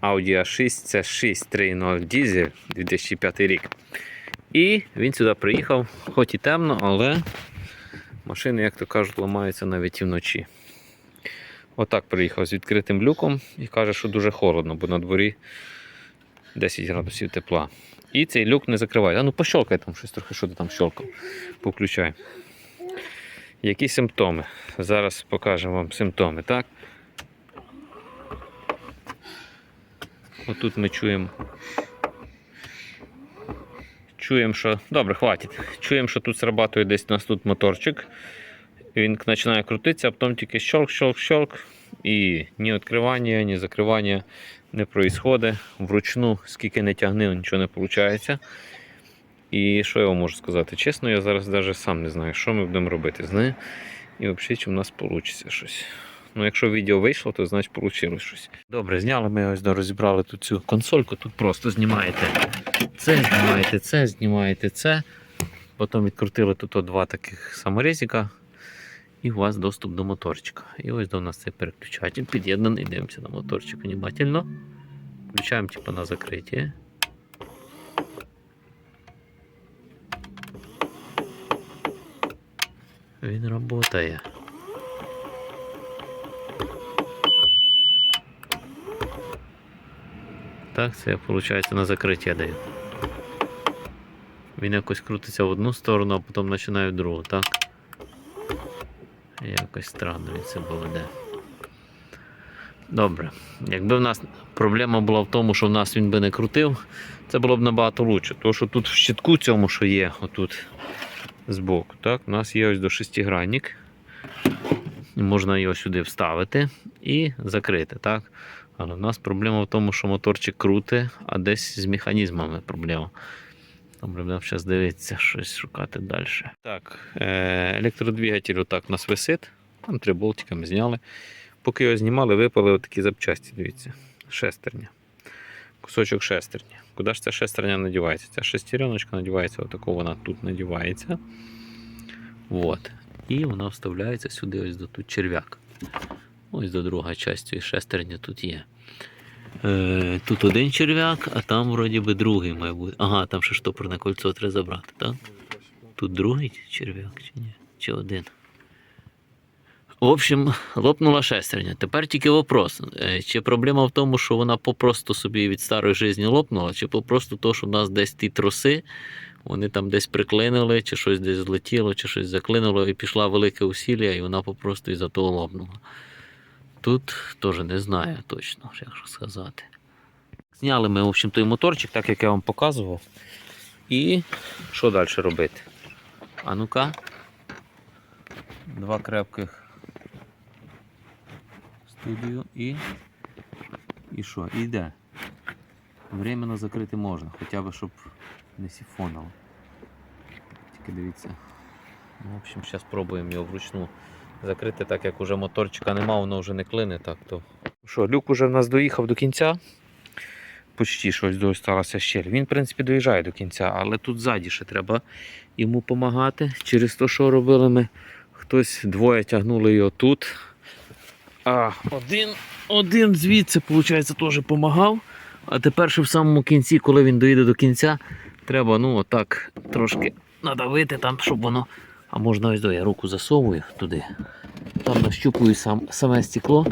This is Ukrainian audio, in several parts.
Audi A6 це 630 дізель 2005 рік. І він сюди приїхав, хоч і темно, але машини, як то кажуть, ламаються навіть і вночі. Отак приїхав з відкритим люком і каже, що дуже холодно, бо на дворі 10 градусів тепла. І цей люк не закриває. А ну пощолкай там щось трохи, що ти там щолкав. Повключай. Які симптоми? Зараз покажемо вам симптоми, так? Отут ми чуємо. Чуємо, що. Добре, хватить. Чуємо, що тут срабатує десь у нас тут моторчик. Він починає крутитися, а потім тільки щелк, щелк, щелк. І ні відкривання, ні закривання не проїсходить. Вручну, скільки не тягни, нічого не виходить. І що я вам можу сказати? Чесно, я зараз навіть сам не знаю, що ми будемо робити з нею. І взагалі, чи в нас вийде щось. Ну, якщо відео вийшло, то значить вийшло щось. Добре, зняли ми ось розібрали тут цю консольку. Тут просто знімаєте це, знімаєте це, знімаєте це. Потім відкрутили тут два таких саморезика. І у вас доступ до моторчика. І ось до нас цей переключатель під'єднаний. Дивимося на моторчик внимательно. Включаємо типу, на закриття. Він працює. Так, це виходить, на закриття даю. Він якось крутиться в одну сторону, а потім починає в другу, так? Якось странно він це поведе. Добре. Якби в нас проблема була в тому, що в нас він би не крутив, це було б набагато краще. Тому що тут в щитку цьому, що є, отут збоку, так, у нас є ось до шестигранник. Можна його сюди вставити і закрити. так? Але в нас проблема в тому, що моторчик крути, а десь з механізмами проблема. Добре, будемо зараз дивитися, щось шукати далі. Так, е- електродвигатель отак у нас висить. Там три болтика ми зняли. Поки його знімали, випали отакі запчасті, дивіться. Шестерня. Кусочок шестерні. Куди ж ця шестерня надівається? Ця шестереночка надівається, отако вона тут надівається. Вот. І вона вставляється сюди ось до тут черв'як. Ось до друга частини шестерні тут є. Е, тут один черв'як, а там вроді би другий має бути. Ага, там ще штопорне кольцо треба забрати, так? Тут другий черв'як чи ні? Чи один? В общем, лопнула шестерня. Тепер тільки вопрос. е, Чи проблема в тому, що вона попросту собі від старої житті лопнула, чи попросту то, що у нас десь ті троси, вони там десь приклинили, чи щось десь злетіло, чи щось заклинуло, і пішла велике усілля, і вона попросту із-за того лопнула. Тут теж не знаю точно, як сказати. Зняли ми, в общем, той моторчик, так як я вам показував. І що далі робити? А ну-ка. Два крепких студію і. І що? І йде. Временно закрити можна, хоча б щоб не сіфонило. Тільки дивіться. Ну, в общем, зараз спробуємо його вручну закрити, так як уже моторчика нема, воно вже не клине. так то. Що, люк уже в нас доїхав до кінця. Почти щось досталося щель. Він, в принципі, доїжджає до кінця, але тут ззаді ще треба йому допомагати. Через те, що робили ми, хтось двоє тягнули його тут. А один, один звідси, виходить, теж допомагав. А тепер ще в самому кінці, коли він доїде до кінця, треба ну, отак трошки надавити, там, щоб воно. А можна ось до я руку засовую туди. Там нащупую сам, саме стекло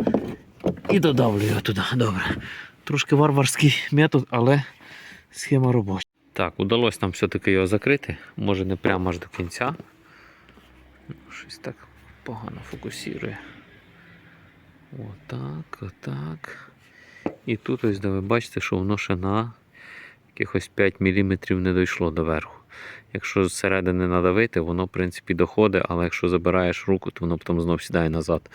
і додавлю його туди. Добре. Трошки варварський метод, але схема робоча. Так, удалося нам все-таки його закрити. Може не прямо аж до кінця. Щось так погано фокусує. Отак, отак. І тут ось де ви бачите, що воно ще на якихось 5 мм не дійшло до верху. Якщо зсередини надавити, воно в принципі доходить, але якщо забираєш руку, то воно потім знов сідає назад.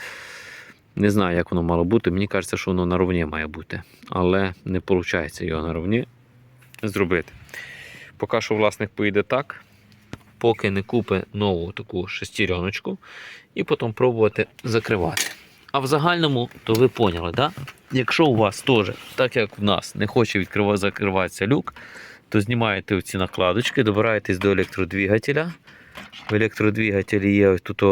Не знаю, як воно мало бути. Мені кажеться, що воно наровні має бути. Але не виходить його наровні зробити. Поки що власник поїде так, поки не купить нову таку шестереночку, і потім пробувати закривати. А в загальному, то ви поняли, да? Якщо у вас теж, так як в нас, не хоче відкривати, закриватися люк, то знімаєте ці накладочки, добираєтесь до електродвигателя. В електродвигателі є ось тут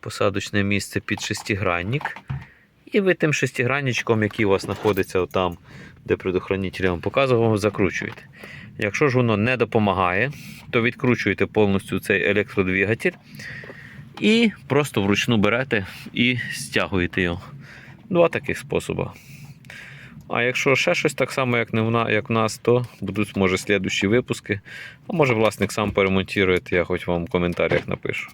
посадочне місце під шестигранник. І ви тим шестигранничком, який у вас знаходиться там, де предохранитель вам показував, закручуєте. Якщо ж воно не допомагає, то відкручуєте повністю цей електродвигатель і просто вручну берете і стягуєте його. Два таких способи. А якщо ще щось так само, як, не в, як в нас, то будуть, може, слідущі випуски. А може власник сам поремонтує, я хоч вам в коментарях напишу.